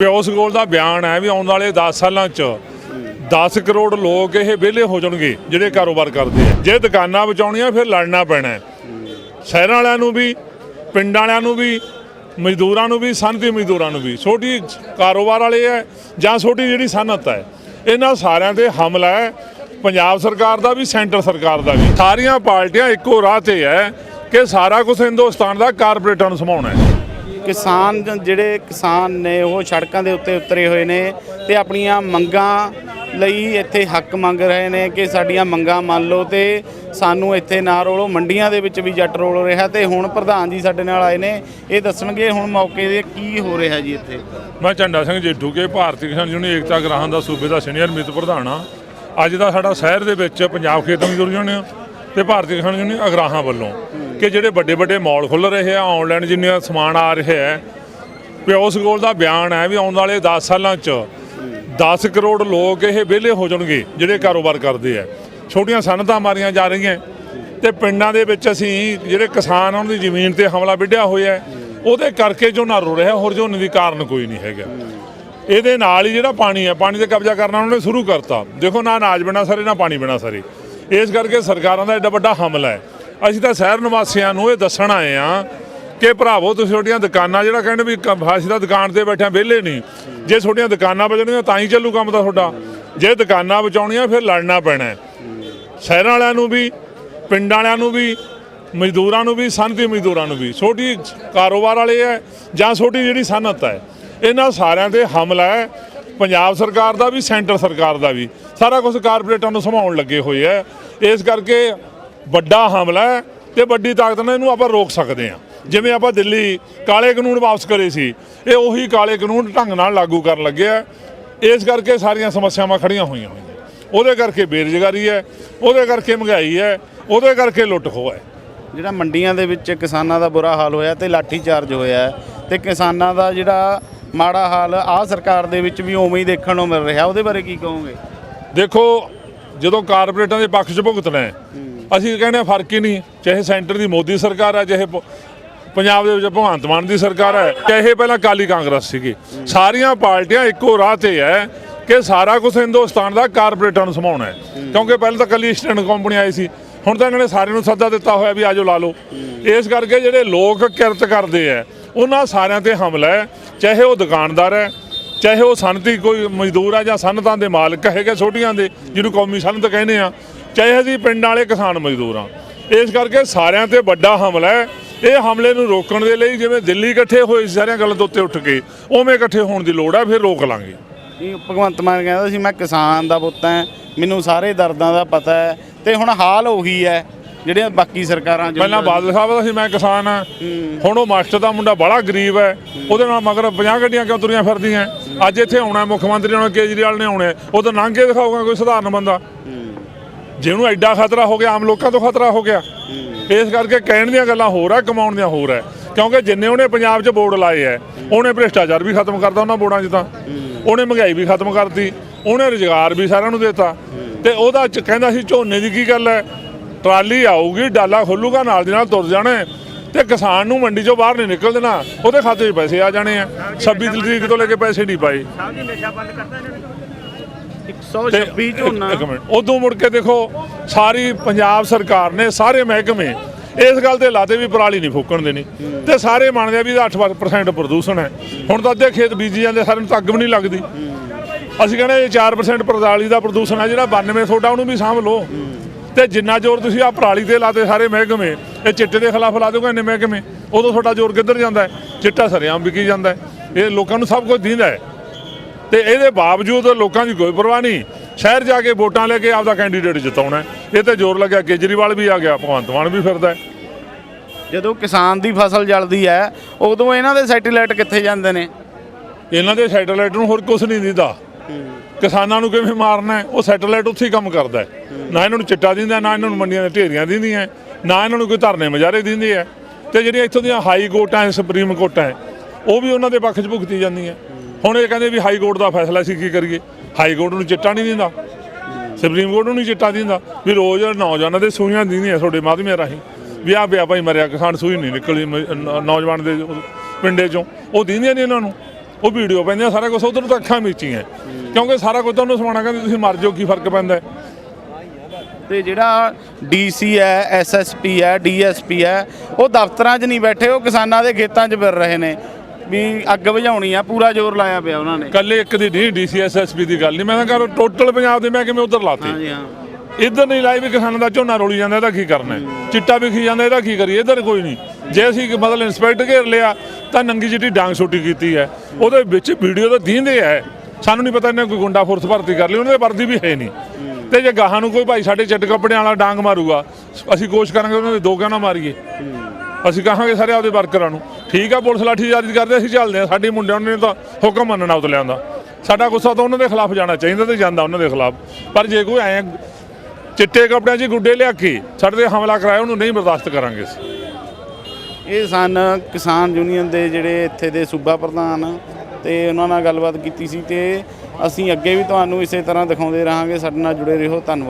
ਪਿਓਸ ਗੋਲ ਦਾ ਬਿਆਨ ਹੈ ਵੀ ਆਉਣ ਵਾਲੇ 10 ਸਾਲਾਂ 'ਚ 10 ਕਰੋੜ ਲੋਕ ਇਹ ਵਿਹਲੇ ਹੋ ਜਾਣਗੇ, ਜਿਹੜੇ ਕਾਰੋਬਾਰ ਕਰਦੇ ਆ। ਜੇ ਦੁਕਾਨਾਂ ਬਚਾਉਣੀਆਂ, ਫਿਰ ਲੜਨਾ ਪੈਣਾ ਸ਼ਹਿਰਾਂ ਵਾਲਿਆਂ ਨੂੰ ਵੀ, ਪਿੰਡਾਂ ਵਾਲਿਆਂ ਨੂੰ ਵੀ, ਮਜ਼ਦੂਰਾਂ ਨੂੰ ਵੀ, ਸਨਅਤੀ ਮਜ਼ਦੂਰਾਂ ਨੂੰ ਵੀ। ਛੋਟੀ ਕਾਰੋਬਾਰ ਵਾਲੇ ਹੈ ਜਾਂ ਛੋਟੀ ਜਿਹੜੀ ਸਨਅਤ ਹੈ, ਇਹਨਾਂ ਸਾਰਿਆਂ ਤੇ ਹਮਲਾ ਹੈ। ਪੰਜਾਬ ਸਰਕਾਰ ਦਾ ਵੀ, ਸੈਂਟਰ ਸਰਕਾਰ ਦਾ ਵੀ। ਸਾਰੀਆਂ ਪਾਰਟੀਆਂ ਇੱਕੋ ਰਾਹ ਤੇ ਹੈ ਕਿ ਸਾਰਾ ਕੁਝ ਹਿੰਦੁਸਤਾਨ ਦਾ ਕਾਰਪੋਰੇਟਾਂ ਨੂੰ ਸੰਭਾਉਣਾ ਹੈ। ਕਿਸਾਨ ਜਿਹੜੇ ਕਿਸਾਨ ਨੇ ਉਹ ਸੜਕਾਂ ਦੇ ਉੱਤੇ ਉਤਰੇ ਹੋਏ ਨੇ ਤੇ ਆਪਣੀਆਂ ਮੰਗਾਂ ਲਈ ਇੱਥੇ ਹੱਕ ਮੰਗ ਰਹੇ ਨੇ ਕਿ ਸਾਡੀਆਂ ਮੰਗਾਂ ਮੰਨ ਲਓ ਤੇ ਸਾਨੂੰ ਇੱਥੇ ਨਾ ਰੋਲੋ, ਮੰਡੀਆਂ ਦੇ ਵਿੱਚ ਵੀ ਜੱਟ ਰੋਲ ਰਿਹਾ ਤੇ ਹੁਣ ਪ੍ਰਧਾਨ ਜੀ ਸਾਡੇ ਨਾਲ ਆਏ ਨੇ, ਇਹ ਦੱਸਣਗੇ ਹੁਣ ਮੌਕੇ ਦੇ ਕੀ ਹੋ ਰਿਹਾ ਜੀ ਇੱਥੇ? ਮੈਂ ਝੰਡਾ ਸਿੰਘ ਜੇਠੂ ਕੇ, ਭਾਰਤੀ ਕਿਸਾਨ ਯੂਨੀਅਨ ਏਕਤਾ ਗ੍ਰਾਹਾਂ ਦਾ ਸੂਬੇ ਦਾ ਸੀਨੀਅਰ ਮੀਤ ਪ੍ਰਧਾਨ ਆ ਅੱਜ ਦਾ ਸਾਡਾ ਸ਼ਹਿਰ ਦੇ ਵਿੱਚ ਪੰਜਾਬ ਖੇਤ ਮਜ਼ਦੂਰ ਯੂਨੀਅਨ ਤੇ ਭਾਰਤੀ ਕਿਸਾਨ ਯੂਨੀਅਨ ਅਗਰਾਹਾਂ ਵੱਲੋਂ। ਕਿ ਜਿਹੜੇ ਵੱਡੇ ਵੱਡੇ ਮਾਲ ਖੁੱਲ ਰਹੇ ਆ ਆਨਲਾਈਨ ਜਿੰਨਾ ਸਮਾਨ ਆ ਰਿਹਾ ਹੈ ਪਿਓਸ ਗੋਲ ਦਾ ਬਿਆਨ ਹੈ ਵੀ ਆਉਣ ਵਾਲੇ 10 ਸਾਲਾਂ 'ਚ 10 ਕਰੋੜ ਲੋਕ ਇਹ ਵਿਹਲੇ ਹੋ ਜਾਣਗੇ ਜਿਹੜੇ ਕਾਰੋਬਾਰ ਕਰਦੇ ਆ। ਛੋਟੀਆਂ ਸਨਅਤਾਂ ਮਾਰੀਆਂ ਜਾ ਰਹੀਆਂ। ਤੇ ਪਿੰਡਾਂ ਦੇ ਵਿੱਚ ਅਸੀਂ ਜਿਹੜੇ ਕਿਸਾਨ ਉਹਨਾਂ ਦੀ ਜ਼ਮੀਨ ਤੇ ਹਮਲਾ ਵਿੱਢਿਆ ਹੋਇਆ ਉਹਦੇ ਕਰਕੇ ਝੋਨਾ ਰੋ ਰਿਹਾ, ਹੋਰ ਝੋਨੇ ਦੀ ਕਾਰਨ ਕੋਈ ਨਹੀਂ ਹੈਗਾ। ਇਹਦੇ ਨਾਲ ਹੀ ਜਿਹੜਾ ਪਾਣੀ ਹੈ ਪਾਣੀ ਤੇ ਕਬਜ਼ਾ ਕਰਨਾ ਉਹਨਾਂ ਨੇ ਸ਼ੁਰੂ ਕਰਤਾ। ਦੇਖੋ ਨਾ ਅਨਾਜ ਬਿਨਾ ਸਾਰੇ, ਨਾ ਪਾਣੀ ਬਿਨਾ ਸਾਰੇ। ਇਸ ਕਰਕੇ ਸਰਕਾਰਾਂ ਦਾ ਐਡਾ ਵੱਡਾ ਹਮਲਾ ਹੈ। ਅਸੀਂ ਤਾਂ ਸ਼ਹਿਰ ਨਿਵਾਸੀਆਂ ਨੂੰ ਇਹ ਦੱਸਣ ਆਏ ਆ ਕਿ ਭਰਾਵੋ, ਤੁਸੀਂ ਛੋਟੀਆਂ ਦੁਕਾਨਾਂ, ਜਿਹੜਾ ਕਹਿੰਦੇ ਵੀ ਕ- ਅਸੀਂ ਤਾਂ ਦੁਕਾਨ ਤੇ ਬੈਠੇ ਵਿਹਲੇ ਨਹੀਂ। ਜੇ ਛੋਟੀਆਂ ਦੁਕਾਨਾਂ ਬਚਣਗੀਆਂ, ਤਾਂ ਹੀ ਚੱਲੂ ਕੰਮ ਤਾਂ ਤੁਹਾਡਾ। ਜੇ ਦੁਕਾਨਾਂ ਬਚਾਉਣੀਆਂ, ਫਿਰ ਲੜਨਾ ਪੈਣਾ ਸ਼ਹਿਰਾਂ ਵਾਲਿਆਂ ਨੂੰ ਵੀ, ਪਿੰਡਾਂ ਵਾਲਿਆਂ ਨੂੰ ਵੀ, ਮਜ਼ਦੂਰਾਂ ਨੂੰ ਵੀ, ਸਨਅਤੀ ਮਜ਼ਦੂਰਾਂ ਨੂੰ ਵੀ। ਛੋਟੀ ਕਾਰੋਬਾਰ ਵਾਲੇ ਹੈ ਜਾਂ ਛੋਟੀ ਜਿਹੜੀ ਸਨਅਤ ਹੈ, ਇਹਨਾਂ ਸਾਰਿਆਂ ਤੇ ਹਮਲਾ ਹੈ। ਪੰਜਾਬ ਸਰਕਾਰ ਦਾ ਵੀ, ਸੈਂਟਰ ਸਰਕਾਰ ਦਾ ਵੀ। ਸਾਰਾ ਕੁਝ ਕਾਰਪੋਰੇਟਾਂ ਨੂੰ ਸੰਭਾਉਣ ਲੱਗੇ ਹੋਏ ਹੈ। ਇਸ ਕਰਕੇ ਵੱਡਾ ਹਮਲਾ ਹੈ ਤੇ ਵੱਡੀ ਤਾਕਤ ਨਾਲ ਇਹਨੂੰ ਆਪਾਂ ਰੋਕ ਸਕਦੇ ਹਾਂ। ਜਿਵੇਂ ਆਪਾਂ ਦਿੱਲੀ ਕਾਲੇ ਕਾਨੂੰਨ ਵਾਪਸ ਕਰੇ ਸੀ ਇਹ ਉਹੀ ਕਾਲੇ ਕਾਨੂੰਨ ਢੰਗ ਨਾਲ ਲਾਗੂ ਕਰਨ ਲੱਗੇ ਆ। ਇਸ ਕਰਕੇ ਸਾਰੀਆਂ ਸਮੱਸਿਆਵਾਂ ਖੜੀਆਂ ਹੋਈਆਂ ਹੋਈਆਂ। ਉਹਦੇ ਕਰਕੇ ਬੇਰੁਜ਼ਗਾਰੀ ਹੈ ਉਹਦੇ ਕਰਕੇ ਮਹਿੰਗਾਈ ਹੈ ਉਹਦੇ ਕਰਕੇ ਲੁੱਟ ਖੋਹ ਹੈ। ਜਿਹੜਾ ਮੰਡੀਆਂ ਦੇ ਵਿੱਚ ਕਿਸਾਨਾਂ ਦਾ ਬੁਰਾ ਹਾਲ ਹੋਇਆ ਤੇ ਲਾਠੀ ਚਾਰਜ ਹੋਇਆ ਤੇ ਕਿਸਾਨਾਂ ਦਾ ਜਿਹੜਾ ਮਾੜਾ ਹਾਲ ਆ ਸਰਕਾਰ ਦੇ ਵਿੱਚ ਵੀ ਉਵੇਂ ਹੀ ਦੇਖਣ ਨੂੰ ਮਿਲ ਰਿਹਾ। ਉਹਦੇ ਬਾਰੇ ਕੀ ਕਹੋਗੇ? ਦੇਖੋ ਜਦੋਂ ਕਾਰਪੋਰੇਟਾਂ ਦੇ ਪੱਖ 'ਚ ਭੁਗਤਣਾ ਹੈ। ਅਸੀਂ ਕਹਿੰਦੇ ਹਾਂ ਫ਼ਰਕ ਹੀ ਨਹੀਂ, ਚਾਹੇ ਸੈਂਟਰ ਦੀ ਮੋਦੀ ਸਰਕਾਰ ਹੈ ਚਾਹੇ ਪ- ਪੰਜਾਬ ਦੇ ਵਿੱਚ ਭਗਵੰਤ ਮਾਨ ਦੀ ਸਰਕਾਰ ਹੈ ਚਾਹੇ ਪਹਿਲਾਂ ਕਾਲੀ ਕਾਂਗਰਸ ਸੀਗੀ। ਸਾਰੀਆਂ ਪਾਰਟੀਆਂ ਇੱਕੋ ਰਾਹ ਤੇ ਹੈ ਕਿ ਸਾਰਾ ਕੁਝ ਹਿੰਦੁਸਤਾਨ ਦਾ ਕਾਰਪੋਰੇਟਾਂ ਨੂੰ ਸੰਭਾਉਣਾ ਹੈ ਕਿਉਂਕਿ ਪਹਿਲਾਂ ਤਾਂ ਕੱਲੀ ਸਟੈਂਡ ਕੰਪਨੀ ਆਈ ਸੀ, ਹੁਣ ਤਾਂ ਇਹਨਾਂ ਨੇ ਸਾਰਿਆਂ ਨੂੰ ਸੱਦਾ ਦਿੱਤਾ ਹੋਇਆ ਵੀ ਆਜੋ ਲਾ ਲਓ। ਇਸ ਕਰਕੇ ਜਿਹੜੇ ਲੋਕ ਕਿਰਤ ਕਰਦੇ ਆ ਉਹਨਾਂ ਸਾਰਿਆਂ ਤੇ ਹਮਲਾ ਹੈ ਚਾਹੇ ਉਹ ਦੁਕਾਨਦਾਰ ਹੈ ਚਾਹੇ ਉਹ ਸਨਅਤੀ ਕੋਈ ਮਜ਼ਦੂਰ ਆ ਜਾਂ ਸਨਅਤਾਂ ਦੇ ਮਾਲਕ ਹੈਗੇ ਛੋਟੀਆਂ ਦੇ, ਜਿਹਨੂੰ ਕੌਮੀ ਸਨਅਤ ਕਹਿੰਦੇ ਆ ਚਾਹੇ ਅਸੀਂ ਪਿੰਡਾਂ ਵਾਲੇ ਕਿਸਾਨ ਮਜ਼ਦੂਰ ਆ ਇਸ ਕਰਕੇ ਸਾਰਿਆਂ ਤੇ ਵੱਡਾ ਹਮਲਾ ਹੈ। ਇਹ ਹਮਲੇ ਨੂੰ ਰੋਕਣ ਦੇ ਲਈ ਜਿਵੇਂ ਦਿੱਲੀ ਇਕੱਠੇ ਹੋਏ ਸਾਰੀਆਂ ਗੱਲਾਂ ਦੇ ਉੱਤੇ ਉੱਠ ਕੇ ਉਵੇਂ ਇਕੱਠੇ ਹੋਣ ਦੀ ਲੋੜ ਹੈ ਫਿਰ ਰੋਕ ਲਾਂਗੇ। ਇਹ ਭਗਵੰਤ ਮਾਨ ਕਹਿੰਦਾ ਸੀ ਮੈਂ ਕਿਸਾਨ ਦਾ ਪੁੱਤ ਹਾਂ। ਮੈਨੂੰ ਸਾਰੇ ਦਰਦਾਂ ਦਾ ਪਤਾ ਹੈ। ਤੇ ਹੁਣ ਹਾਲ ਉਹੀ ਹੈ ਜਿਹੜੀਆਂ ਬਾਕੀ ਸਰਕਾਰਾਂ ਪਹਿਲਾਂ ਬਾਦਲ ਸਾਹਿਬ ਦਾ ਸੀ ਮੈਂ ਕਿਸਾਨ ਆ ਹੁਣ ਉਹ ਮਾਸਟਰ ਦਾ ਮੁੰਡਾ ਬੜਾ ਗਰੀਬ ਹੈ। ਉਹਦੇ ਨਾਲ ਮਗਰ 50 ਗੱਡੀਆਂ ਕਿਉਂ ਤੁਰੀਆਂ ਫਿਰਦੀਆਂ? ਅੱਜ ਇੱਥੇ ਆਉਣਾ ਮੁੱਖ ਮੰਤਰੀ ਨਾਲ ਕੇਜਰੀਵਾਲ ਨੇ ਆਉਣਾ ਉਹ ਤਾਂ ਲੰਘ ਕੇ ਦਿਖਾਊਗਾ ਕੋਈ ਸਧਾਰਨ ਬੰਦਾ। ਜਿਹਨੂੰ ਐਡਾ ਖਤਰਾ ਹੋ ਗਿਆ ਆਮ ਲੋਕਾਂ ਤੋਂ ਖਤਰਾ ਹੋ ਗਿਆ। ਇਸ ਕਰਕੇ ਕਹਿਣ ਦੀਆਂ ਗੱਲਾਂ ਹੋਰ ਆ ਕਮਾਉਣ ਦੀਆਂ ਹੋਰ ਹੈ ਕਿਉਂਕਿ ਜਿੰਨੇ ਉਹਨੇ ਪੰਜਾਬ 'ਚ ਬੋਰਡ ਲਾਏ ਐ ਉਹਨੇ ਭ੍ਰਿਸ਼ਟਾਚਾਰ ਵੀ ਖਤਮ ਕਰਤਾ ਉਹਨਾਂ ਬੋਰਡਾਂ 'ਚ ਤਾਂ। ਉਹਨੇ ਮਹਿੰਗਾਈ ਵੀ ਖਤਮ ਕਰਤੀ ਉਹਨੇ ਰੁਜ਼ਗਾਰ ਵੀ ਸਾਰਿਆਂ ਨੂੰ ਦਿੱਤਾ। ਤੇ ਉਹਦਾ ਚ- ਕਹਿੰਦਾ ਸੀ ਝੋਨੇ ਦੀ ਕੀ ਗੱਲ ਹੈ? ਟਰਾਲੀ ਆਊਗੀ ਡਾਲਾ ਖੋਲੂਗਾ ਨਾਲ ਦੀ ਨਾਲ ਤੁਰ ਜਾਣਾ ਤੇ ਕਿਸਾਨ ਨੂੰ ਮੰਡੀ 'ਚੋਂ ਬਾਹਰ ਨਹੀਂ ਨਿਕਲ ਦੇਣਾ ਉਹਦੇ ਖਾਤੇ 'ਚ ਪੈਸੇ ਆ ਜਾਣੇ ਆ। 26 ਤਰੀਕ ਤੋਂ ਲੈ ਕੇ ਪੈਸੇ ਨਹੀਂ ਪਾਏ। 126 ਝੋਨਾ। ਇੱਕ ਮਿੰਟ ਉਦੋਂ ਮੁੜ ਕੇ ਦੇਖੋ ਸਾਰੀ ਪੰਜਾਬ ਸਰਕਾਰ ਨੇ ਸਾਰੇ ਮਹਿਕਮੇ ਇਸ ਗੱਲ ਤੇ ਲਾਦੇ ਵੀ ਪਰਾਲੀ ਨਹੀਂ ਫੂਕਣ ਦੇਣੀ। ਤੇ ਸਾਰੇ ਮੰਨਦੇ ਆ ਵੀ ਇਹਦਾ 8% ਪ੍ਰਦੂਸ਼ਣ ਹੈ। ਹੁਣ ਤਾਂ ਅੱਧੇ ਖੇਤ ਬੀਜੀ ਜਾਂਦੇ ਸਾਰਿਆਂ ਨੂੰ ਤਾਂ ਅੱਗ ਵੀ ਨਹੀਂ ਲੱਗਦੀ। ਅਸੀਂ ਕਹਿੰਦੇ ਇਹ 4% ਪਰਾਲੀ ਦਾ ਪ੍ਰਦੂਸ਼ਣ ਹੈ ਜਿਹੜਾ 92 ਤੁਹਾਡਾ ਉਹਨੂੰ ਵੀ ਸਾਂਭ ਲਓ। ਤੇ ਜਿੰਨਾ ਜ਼ੋਰ ਤੁਸੀਂ ਆ ਪਰਾਲੀ ਤੇ ਲਾਤੇ ਸਾਰੇ ਮਹਿਕਮੇ ਇਹ ਚਿੱਟੇ ਦੇ ਖਿਲਾਫ ਲਾ ਦਿਓਗੇ ਇੰਨੇ ਮਹਿਕਮੇ? ਉਦੋਂ ਤੁਹਾਡਾ ਜ਼ੋਰ ਕਿੱਧਰ ਜਾਂਦਾ ਹੈ? ਚਿੱਟਾ ਸਰਿਆਮ ਵਿਕੀ ਜਾਂਦਾ ਹੈ। ਇਹ ਲੋਕਾਂ ਨੂੰ ਸਭ ਕੁਝ ਦਿੰਦਾ ਹੈ। ਤੇ ਇਹਦੇ ਬਾਵਜੂਦ ਲੋਕਾਂ ਦੀ ਕੋਈ ਪਰਵਾਹ ਨਹੀਂ। ਸ਼ਹਿਰ ਜਾ ਕੇ ਵੋਟਾਂ ਲੈ ਕੇ ਆਪਦਾ ਕੈਂਡੀਡੇਟ ਜਿਤਾਉਣਾ। ਇਹ ਤੇ ਜ਼ੋਰ ਲੱਗਿਆ ਕੇਜਰੀਵਾਲ ਵੀ ਆ ਗਿਆ ਭਗਵੰਤ ਮਾਨ ਵੀ ਫਿਰਦਾ ਜਦੋਂ ਕਿਸਾਨ ਦੀ ਫਸਲ ਜਲਦੀ ਹੈ ਉਦੋਂ ਇਹਨਾਂ ਦੇ ਸੈਟੇਲਾਈਟ ਕਿੱਥੇ ਜਾਂਦੇ ਨੇ? ਇਹਨਾਂ ਦੇ ਸੈਟੇਲਾਈਟ ਨੂੰ ਹੋਰ ਕੁਝ ਨਹੀਂ ਦਿੰਦਾ। ਕਿਸਾਨਾਂ ਨੂੰ ਕਿਵੇਂ ਮਾਰਨਾ ਉਹ ਸੈਟੇਲਾਈਟ ਉੱਥੇ ਹੀ ਕੰਮ ਕਰਦਾ ਨਾ ਇਹਨਾਂ ਨੂੰ ਚਿੱਟਾ ਦਿੰਦਾ ਨਾ ਇਹਨਾਂ ਨੂੰ ਮੰਡੀਆਂ ਦੇ ਢੇਰੀਆਂ ਦਿੰਦੀਆਂ ਨਾ ਇਹਨਾਂ ਨੂੰ ਕੋਈ ਧਰਨੇ ਮਜਾਰੇ ਦਿੰਦੇ ਆ ਤੇ ਜਿਹੜੀਆਂ ਇੱਥੋਂ ਦੀਆਂ ਹਾਈ ਕੋਰਟਾਂ ਸੁਪਰੀਮ ਕੋਰਟਾਂ ਉਹ ਵੀ ਉਹਨਾਂ ਦੇ ਪੱਖ 'ਚ ਭੁਗਤੀ ਜਾਂਦੀਆਂ ਹੁਣ ਇਹ ਕਹਿੰਦੇ ਵੀ ਹਾਈ ਕੋਰਟ ਦਾ ਫੈਸਲਾ ਸੀ, ਕੀ ਕਰੀਏ? ਹਾਈ ਕੋਰਟ ਨੂੰ ਚਿੱਟਾ ਨਹੀਂ ਦਿੰਦਾ। ਸੁਪਰੀਮ ਕੋਰਟ ਨੂੰ ਨਹੀਂ ਚਿੱਟਾ ਦਿੰਦਾ। ਵੀ ਰੋਜ਼ ਨੌਜਵਾਨਾਂ ਦੇ ਸੂਈਆਂ ਦਿੰਦੀਆਂ ਤੁਹਾਡੇ ਮਾਧਿਅਮਾਂ ਰਾਹੀਂ। ਵੀ ਆ ਪਿਆ ਭਾਈ ਮਰਿਆ, ਕਿਸਾਨ ਸੂਈ ਨਹੀਂ ਨਿਕਲੀ ਨੌਜਵਾਨ ਦੇ ਪਿੰਡੇ ਚੋਂ। ਉਹ ਦਿੰਦੀਆਂ ਨਹੀਂ ਇਹਨਾਂ ਨੂੰ। ਉਹ ਵੀਡੀਓ ਪੈਂਦੀਆਂ, ਸਾਰਾ ਕੁਝ ਉਧਰ ਤਾਂ ਅੱਖਾਂ ਮੀਚੀਆਂ। ਕਿਉਂਕਿ ਸਾਰਾ ਕੁਝ ਤੁਹਾਨੂੰ ਸਮਾਣਾ ਕਹਿੰਦੇ ਤੁਸੀਂ ਮਰ ਜਾਓ, ਕੀ ਫ਼ਰਕ ਪੈਂਦਾ ਹੈ? ਤੇ ਜਿਹੜਾ ਡੀਸੀ ਹੈ ਐਸਐਸਪੀ ਹੈ ਡੀਐਸਪੀ ਹੈ, ਉਹ ਦਫ਼ਤਰਾਂ 'ਚ ਨਹੀਂ ਬੈਠੇ, ਉਹ ਕਿਸਾਨਾਂ ਦੇ ਖੇਤਾਂ 'ਚ ਫਿਰ ਰਹੇ ਨੇ। ਵੀ ਅੱਗ ਬੁਝਾਉਣੀ ਆ ਪੂਰਾ ਜ਼ੋਰ ਲਾਇਆ ਪਿਆ ਉਹਨਾਂ ਨੇ। ਕੱਲੇ ਇੱਕ ਦੀ ਨਹੀਂ ਡੀਸੀਐਸਐਸਪੀ ਦੀ ਗੱਲ ਨਹੀਂ। ਮੈਂ ਤਾਂ ਕਰ ਟੋਟਲ ਪੰਜਾਬ ਦੇ ਮੈਂ ਕਿਵੇਂ ਉਧਰ ਲਾਤੇ। ਹਾਂਜੀ ਹਾਂ। ਇੱਧਰ ਨਹੀਂ ਲਾਈ ਵੀ ਕਿਸਾਨਾਂ ਦਾ ਝੋਨਾ ਰੋਲੀ ਜਾਂਦਾ ਇਹਦਾ ਕੀ ਕਰਨਾ ਹੈ? ਚਿੱਟਾ ਵਿਖੀ ਜਾਂਦਾ ਇਹਦਾ ਕੀ ਕਰੀਏ? ਇੱਧਰ ਕੋਈ ਨਹੀਂ। ਜੇ ਅਸੀਂ ਮਤਲਬ ਇੰਸਪੈਕਟਰ ਘੇਰ ਲਿਆ ਤਾਂ ਨੰਗੀ ਚਿੱਟੀ ਡਾਂਗ ਛੋਟੀ ਕੀਤੀ ਹੈ। ਉਹਦੇ ਵਿੱਚ ਵੀਡੀਓ ਤਾਂ ਦੀਂਦੇ ਹੈ ਸਾਨੂੰ ਨਹੀਂ ਪਤਾ ਇਹਨੇ ਕੋਈ ਗੁੰਡਾ ਫੋਰਸ ਭਰਤੀ ਕਰ ਲਈ ਉਹਨਾਂ ਦੇ ਵਰਦੀ ਵੀ ਹੈ ਨਹੀਂ। ਤੇ ਜੇ ਗਾਹਾਂ ਨੂੰ ਕੋਈ ਭਾਈ ਸਾਡੇ ਚਿੱਟ ਕੱਪੜਿਆਂ ਵਾਲਾ ਡਾਂਗ ਮਾਰੂਗਾ ਅਸੀਂ ਕੋਸ਼ਿਸ਼ ਕਰਾਂਗੇ ਉਹਨਾਂ ਦੇ ਦੋ ਨਾ ਮਾਰੀਏ। ਅਸੀਂ ਕਹਾਂਗੇ ਸਾਰੇ ਆਪਦੇ ਵਰਕਰਾਂ ਨੂੰ, ਠੀਕ ਆ, ਪੁਲਿਸ ਲਾਠੀਚਾਰਜ ਕਰਦੇ, ਅਸੀਂ ਚੱਲਦੇ ਆ ਸਾਡੇ ਮੁੰਡਿਆਂ ਨੇ ਤਾਂ ਹੁਕਮ ਮੰਨਣਾ ਉਤਲਿਆਂ ਦਾ। ਸਾਡਾ ਗੁੱਸਾ ਤਾਂ ਉਹਨਾਂ ਦੇ ਖਿਲਾਫ ਜਾਣਾ ਚਾਹੀਦਾ ਤੇ ਜਾਂਦਾ ਉਹਨਾਂ ਦੇ ਖਿਲਾਫ। ਪਰ ਜੇ ਕੋਈ ਐ ਚਿੱਟੇ ਕੱਪੜਿਆਂ 'ਚ ਗੁੱਡੇ ਲਿਆ ਕੇ ਸਾਡੇ ਤੇ ਹਮਲਾ ਕਰਾਇਆ, ਉਹਨੂੰ ਨਹੀਂ ਬਰਦਾਸ਼ਤ ਕਰਾਂਗੇ ਅਸੀਂ। ਇਹ ਸਨ ਕਿਸਾਨ ਯੂਨੀਅਨ ਦੇ ਜਿਹੜੇ ਇੱਥੇ ਦੇ ਸੂਬਾ ਪ੍ਰਧਾਨ ਤੇ ਉਹਨਾਂ ਨਾਲ ਗੱਲਬਾਤ ਕੀਤੀ ਸੀ ਤੇ ਅਸੀਂ ਅੱਗੇ ਵੀ ਤੁਹਾਨੂੰ ਇਸੇ ਤਰ੍ਹਾਂ ਦਿਖਾਉਂਦੇ ਰਹਾਂਗੇ। ਸਾਡੇ ਨਾਲ ਜੁੜੇ ਰਹੋ, ਧੰਨਵਾਦ।